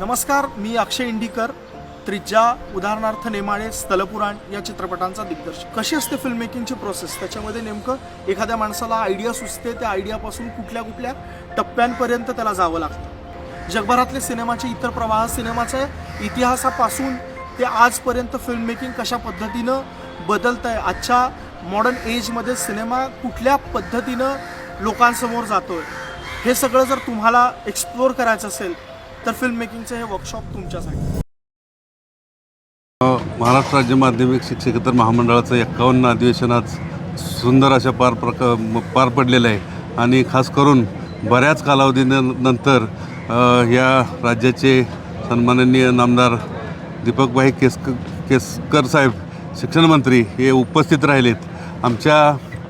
नमस्कार मी अक्षय इंडिकर. त्रिज्या उदाहरणार्थ नेमाळे स्थलपुराण या चित्रपटांचा दिग्दर्शक. कशी असते फिल्म मेकिंगची प्रोसेस त्याच्यामध्ये नेमकं एखाद्या माणसाला आयडिया सुचते त्या आयडियापासून कुठल्या कुठल्या टप्प्यांपर्यंत त्याला जावं लागतं. जगभरातले सिनेमाचे इतर प्रवाह सिनेमाच्या इतिहासापासून ते आजपर्यंत फिल्म मेकिंग कशा पद्धतीनं बदलत आहे आजच्या मॉडर्न एजमध्ये सिनेमा कुठल्या पद्धतीनं लोकांसमोर जातो आहे हे सगळं जर तुम्हाला एक्सप्लोअर करायचं असेल तर फिल्म मेकिंगचं हे वर्कशॉप तुमच्यासाठी. महाराष्ट्र राज्य माध्यमिक शिक्षकेतर महामंडळाचं एक्कावन्न अधिवेशन आज सुंदर अशा पार प्रक म- पार पडलेलं आहे. आणि खास करून बऱ्याच कालावधीनंतर या राज्याचे सन्माननीय नामदार दीपकभाई केसक केसकर साहेब शिक्षण मंत्री हे उपस्थित राहिलेत. आमच्या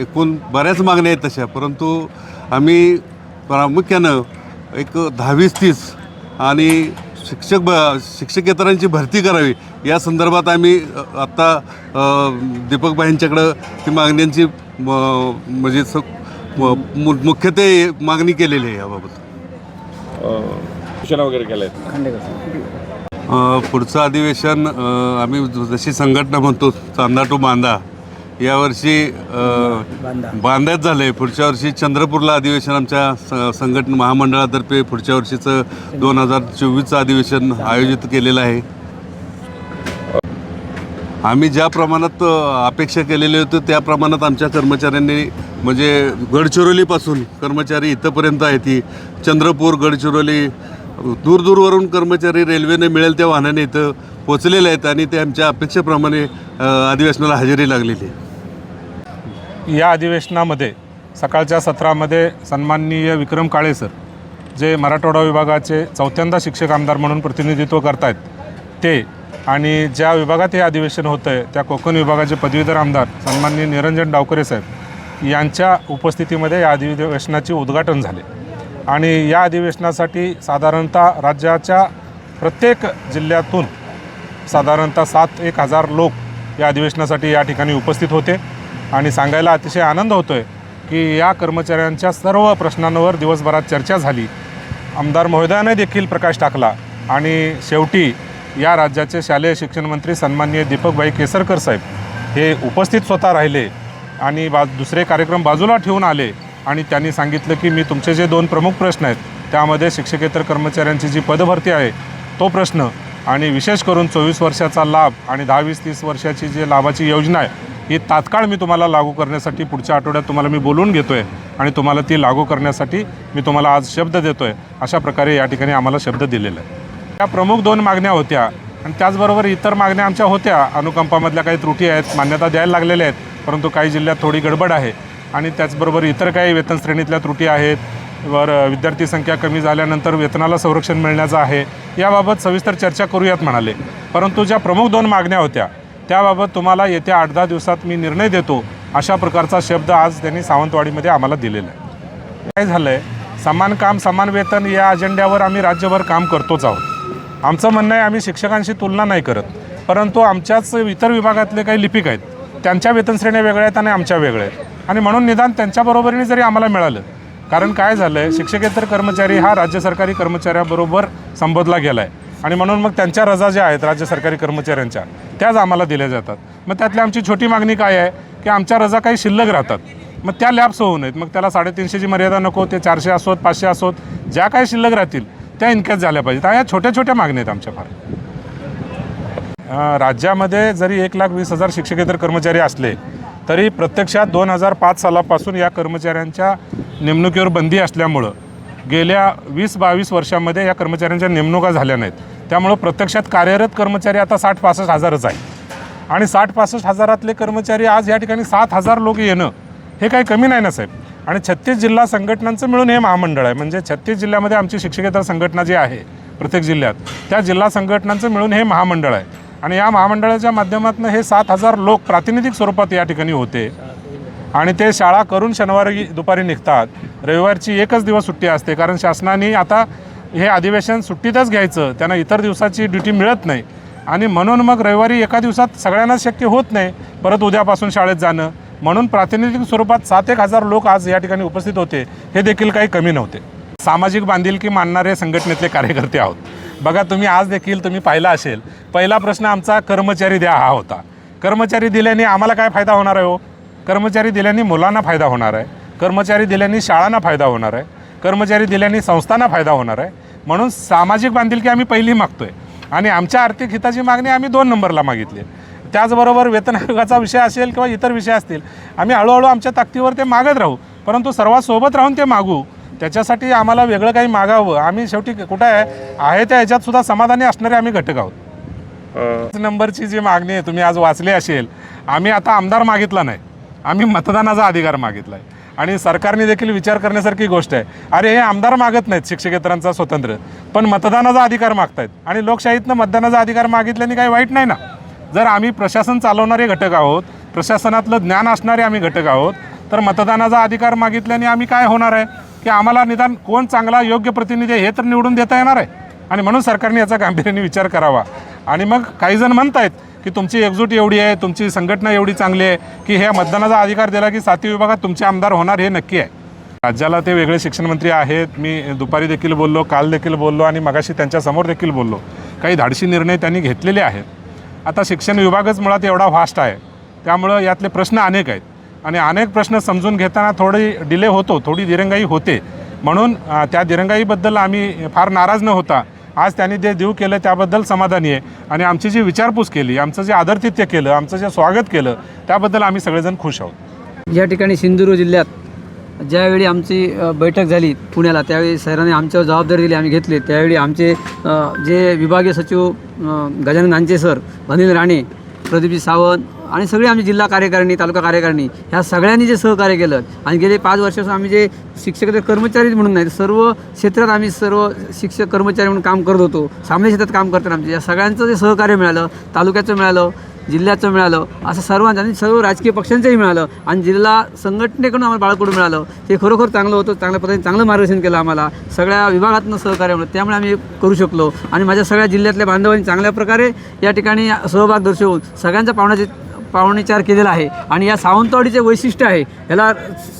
एकूण बऱ्याच मागण्या आहेत तशा परंतु आम्ही प्रामुख्यानं एक दहावीस तीस आणि शिक्षक ब शिक्षकेतरांची भरती करावी. या संदर्भात आम्ही आत्ता दीपकबाईंच्याकडं ती मागण्यांची म- म्हणजे स म- मु- मुख्य ते मागणी केलेली आहे याबाबत. सूचना वगैरे केल्या आहेत. पुढचं अधिवेशन आम्ही जशी संघटना म्हणतो चांदा टू बांधा यावर्षी अ, बांधाच झालं आहे पुढच्या वर्षी चंद्रपूरला अधिवेशन आमच्या स- संघटना महामंडळातर्फे पुढच्या वर्षीचं दोन हजार चोवीसचं अधिवेशन आयोजित केलेलं आहे. आम्ही ज्या प्रमाणात अपेक्षा केलेली होती त्या प्रमाणात आमच्या कर्मचाऱ्यांनी म्हणजे गडचिरोलीपासून कर्मचारी इथंपर्यंत आहेत ती. चंद्रपूर गडचिरोली दूरदूरवरून कर्मचारी रेल्वेने मिळेल त्या वाहनाने इथं पोचलेले आहेत आणि ते आमच्या अपेक्षेप्रमाणे अधिवेशनाला हजेरी लागलेली आहे. या अधिवेशनामध्ये सकाळच्या सत्रामध्ये सन्माननीय विक्रम काळे सर जे मराठवाडा विभागाचे चौथ्यांदा शिक्षक आमदार म्हणून प्रतिनिधित्व करतायत ते आणि ज्या विभागात हे अधिवेशन होतं आहे त्या कोकण विभागाचे पदवीधर आमदार सन्माननीय निरंजन डावकरे साहेब यांच्या उपस्थितीमध्ये या अधिवेशनाचे उद्घाटन झाले. आणि या अधिवेशनासाठी साधारणतः राज्याच्या प्रत्येक जिल्ह्यातून साधारणतः सात एक हजार लोक या अधिवेशनासाठी या ठिकाणी उपस्थित होते. आणि सांगायला अतिशय आनंद होतो आहे की या कर्मचाऱ्यांच्या सर्व प्रश्नांवर दिवसभरात चर्चा झाली. आमदार महोदयाने देखील प्रकाश टाकला आणि शेवटी या राज्याचे शालेय शिक्षण मंत्री सन्माननीय दीपकभाई केसरकर साहेब हे उपस्थित स्वतः राहिले आणि बा दुसरे कार्यक्रम बाजूला ठेवून आले. आणि त्यांनी सांगितलं की मी तुमचे जे दोन प्रमुख प्रश्न आहेत त्यामध्ये शिक्षकेतर कर्मचाऱ्यांची जी पदभरती आहे तो प्रश्न आणि विशेष करून चोवीस वर्षाचा लाभ आणि दहा वीस तीस वर्षाची जी लाभाची योजना आहे ही तात्काळ मी तुम्हाला लागू करण्यासाठी पुढच्या आठवड्यात तुम्हाला मी बोलवून घेतो आहे आणि तुम्हाला ती लागू करण्यासाठी मी तुम्हाला आज शब्द देतो आहे अशा प्रकारे या ठिकाणी आम्हाला शब्द दिलेला आहे त्या प्रमुख दोन मागण्या होत्या आणि त्याचबरोबर इतर मागण्या आमच्या होत्या. अनुकंपामधल्या काही त्रुटी आहेत मान्यता द्यायला लागलेल्या आहेत परंतु काही जिल्ह्यात थोडी गडबड आहे. आणि त्याचबरोबर इतर काही वेतन श्रेणीतल्या त्रुटी आहेत वर विद्यार्थी संख्या कमी झाल्यानंतर वेतनाला संरक्षण मिळण्याचं आहे याबाबत सविस्तर चर्चा करूयात म्हणाले. परंतु ज्या प्रमुख दोन मागण्या होत्या त्याबाबत तुम्हाला येत्या आठ दहा दिवसात मी निर्णय देतो अशा प्रकारचा शब्द आज त्यांनी सावंतवाडीमध्ये आम्हाला दिलेला आहे. काय झालं आहे समान काम समान वेतन या अजेंड्यावर आम्ही राज्यभर काम करतोच आहोत. आमचं म्हणणं आहे आम्ही शिक्षकांशी तुलना नाही करत परंतु आमच्याच इतर विभागातले काही लिपिक आहेत त्यांच्या वेतन श्रेण्या वेगळ्या आहेत आणि आमच्या वेगळ्या आहेत. आणि म्हणून निदान त्यांच्या बरोबरीने जरी आम्हाला मिळालं कारण काय झालं आहे शिक्षकेतर कर्मचारी हा राज्य सरकारी कर्मचाऱ्याबरोबर संबोधला गेला आहे आणि म्हणून मग त्यांच्या रजा ज्या आहेत राज्य सरकारी कर्मचाऱ्यांच्या त्याच आम्हाला दिल्या जातात. मग त्यातली आमची छोटी मागणी काय आहे की आमच्या रजा काही शिल्लक राहतात. मग त्या लॅप्स होऊ नयेत. मग त्याला साडेतीनशेची मर्यादा नको ते चारशे असोत पाचशे असोत ज्या काही शिल्लक राहतील त्या इनकॅच झाल्या पाहिजेत. ह्या छोट्या छोट्या मागण्या आहेत आमच्या फार. राज्यामध्ये जरी एक लाख वीस हजार शिक्षकेतर कर्मचारी असले तरी प्रत्यक्षात दोन हजार पाच सालापासून या कर्मचाऱ्यांच्या नेमणुकीवर बंदी असल्यामुळं गेल्या वीस बावीस वर्षामध्ये या कर्मचाऱ्यांच्या नेमणुका झाल्या नाहीत. त्यामुळं प्रत्यक्षात कार्यरत कर्मचारी आता साठ पासष्ट हजारच आहे आणि साठ पासष्ट हजारातले कर्मचारी आज या ठिकाणी सात हजार लोक येणं हे काही कमी नाही ना साहेब. आणि छत्तीस जिल्हा संघटनांचं मिळून हे महामंडळ आहे. म्हणजे छत्तीस जिल्ह्यामध्ये आमची शिक्षकेतर संघटना जी आहे प्रत्येक जिल्ह्यात त्या जिल्हा संघटनांचं मिळून हे महामंडळ आहे. आणि या महामंडळाच्या माध्यमातून हे सात हजार लोक प्रातिनिधिक स्वरूपात या ठिकाणी होते. आणि ते शाळा करून शनिवारी दुपारी निघतात. रविवारची एकच दिवस सुट्टी असते. कारण शासनाने आता हे अधिवेशन सुट्टीतच घ्यायचं. त्यांना इतर दिवसाची ड्युटी मिळत नाही. आणि म्हणून मग रविवारी एका दिवसात सगळ्यांनाच शक्य होत नाही. परत उद्यापासून शाळेत जाणं. म्हणून प्रातिनिधिक स्वरूपात सात एक हजार लोक आज या ठिकाणी उपस्थित होते. हे देखील काही कमी नव्हते. सामाजिक बांधिलकी मानणारे संघटनेतले कार्यकर्ते आहोत. बघा तुम्ही आज देखील तुम्ही पाहिला असेल पहिला प्रश्न आमचा कर्मचारी द्या हा होता. कर्मचारी दिल्याने आम्हाला काय फायदा होणार आहे हो? कर्मचारी दिल्याने मुलांना फायदा होणार आहे. कर्मचारी दिल्याने शाळांना फायदा होणार आहे. कर्मचारी दिल्याने संस्थांना फायदा होणार आहे. म्हणून सामाजिक बांधिलकी आम्ही पहिली मागतोय. आणि आमच्या आर्थिक हिताची मागणी आम्ही दोन नंबरला मागितली. त्याचबरोबर वेतन आयोगाचा विषय असेल किंवा इतर विषय असतील आम्ही हळूहळू आमच्या ताकदीवर ते मागत राहू. परंतु सर्वात सोबत राहून ते मागू. त्याच्यासाठी आम्हाला वेगळं काही मागावं. आम्ही शेवटी कुठं आहे? आहे त्या ह्याच्यात सुद्धा समाधानी असणारे आम्ही घटक आहोत. नंबरची जी मागणी आहे तुम्ही आज वाचली असेल आम्ही आता आमदार मागितला नाही. आम्ही मतदानाचा अधिकार मागितला आहे. आणि सरकारने देखील विचार करण्यासारखी गोष्ट आहे. अरे हे आमदार मागत नाहीत शिक्षकेतरांचा स्वतंत्र. पण मतदानाचा अधिकार मागतायत. आणि लोकशाहीतनं मतदानाचा अधिकार मागितल्याने काही वाईट नाही ना? जर आम्ही प्रशासन चालवणारे घटक आहोत प्रशासनातलं ज्ञान असणारे आम्ही घटक आहोत तर मतदानाचा अधिकार मागितल्याने आम्ही काय होणार आहे? की आम्हाला निदान कोण चांगला योग्य प्रतिनिधी आहे हे तर निवडून देता येणार आहे. आणि म्हणून सरकारने याचा गांभीर्याने विचार करावा. आणि मग काही जण आहेत की तुमची एकजूट एवढी आहे तुमची संघटना एवढी चांगली आहे की हे मतदानाचा अधिकार दिला की साती विभागात तुमचे आमदार होणार हे नक्की आहे. राज्याला ते वेगळे शिक्षणमंत्री आहेत मी दुपारी देखील बोललो काल देखील बोललो आणि मगाशी त्यांच्यासमोर देखील बोललो. काही धाडशी निर्णय त्यांनी घेतलेले आहेत. आता शिक्षण विभागच मुळात एवढा व्हास्ट आहे. त्यामुळं यातले प्रश्न अनेक आहेत. आणि अनेक प्रश्न समजून घेताना थोडी डिले होतो थोडी दिरंगाई होते. म्हणून त्या दिरंगाईबद्दल आम्ही फार नाराज न होता आज त्यांनी जे देऊ केलं त्याबद्दल समाधानी आहे. आणि आमची जी विचारपूस केली आमचं जे आदरतिथ्य केलं आमचं जे स्वागत केलं त्याबद्दल आम्ही सगळेजण खुश आहोत. या ठिकाणी सिंधुदुर्ग जिल्ह्यात ज्यावेळी आमची बैठक झाली पुण्याला त्यावेळी सरांनी आमच्यावर जबाबदारी दिली आम्ही घेतली. त्यावेळी आमचे जे विभागीय सचिव गजानन नांचे सर अनिल राणे प्रदीपजी सावंत आणि सगळे आमचे जिल्हा कार्यकारिणी तालुका कार्यकारिणी ह्या सगळ्यांनी जे सहकार्य केलं आणि गेले पाच वर्षापासून आम्ही जे शिक्षक कर्मचारी म्हणून नाही सर्व क्षेत्रात आम्ही सर्व शिक्षक कर्मचारी म्हणून काम करत होतो. सामान्य क्षेत्रात काम करताना आमचे या सगळ्यांचं जे सहकार्य मिळालं तालुक्याचं मिळालं जिल्ह्याचं मिळालं असं सर्वांचं आणि सर्व राजकीय पक्षांचंही मिळालं आणि जिल्हा संघटनेकडून आम्हाला बाळकडून मिळालं. ते खरोखर चांगलं होतं चांगल्या पद्धतीने चांगलं मार्गदर्शन केलं आम्हाला. सगळ्या विभागातनं सहकार्य मिळालं त्यामुळे आम्ही करू शकलो. आणि माझ्या सगळ्या जिल्ह्यातल्या बांधवांनी चांगल्या प्रकारे या ठिकाणी सहभाग दर्शवून सगळ्यांचा पाहुण्याचे पाहुणेचार केलेला आहे. आणि या सावंतवाडीचे वैशिष्ट्य आहे ह्याला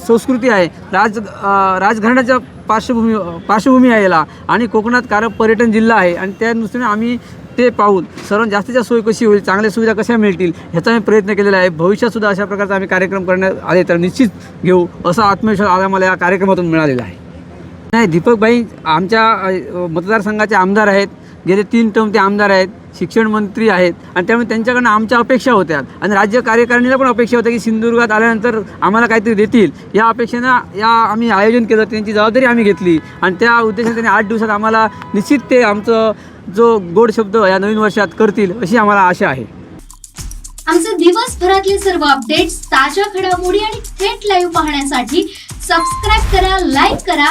संस्कृती आहे. राज राजघराण्याच्या पार्श्वभूमी पार्श्वभूमी आहे याला. आणि कोकणात कार पर्यटन जिल्हा आहे. आणि त्या दृष्टीने आम्ही ते पाहून सर्वात जास्तीत जास्त सोय कशी होईल चांगल्या सुविधा कशा मिळतील ह्याचा आम्ही प्रयत्न केलेला आहे. भविष्यातसुद्धा अशा प्रकारचा आम्ही कार्यक्रम करण्यात आले तर निश्चित घेऊ असा आत्मविश्वास आज आम्हाला या कार्यक्रमातून मिळालेला आहे. नाही दीपकबाई आमच्या मतदारसंघाचे आमदार आहेत. गेले तीन टर्म ते आमदार आहेत शिक्षण मंत्री आहेत आणि त्यामुळे त्यांच्याकडनं आमच्या अपेक्षा होत्या. आणि राज्य कार्यकारिणीला पण अपेक्षा होत्या की सिंधुदुर्गात आल्यानंतर आम्हाला काहीतरी देतील. या अपेक्षेनं या आम्ही आयोजन केलं त्यांची जबाबदारी आम्ही घेतली. आणि त्या उद्देशाने त्यांनी आठ दिवसात आम्हाला निश्चित ते आमचं जो गोड शब्द या नवीन वर्षात करतील अशी आम्हाला आशा आहे. आमचे दिवसभरातले सर्व अपडेट्स ताज्या घडामोडी आणि थेट लाईव्ह पाहण्यासाठी सबस्क्राईब करा लाईक करा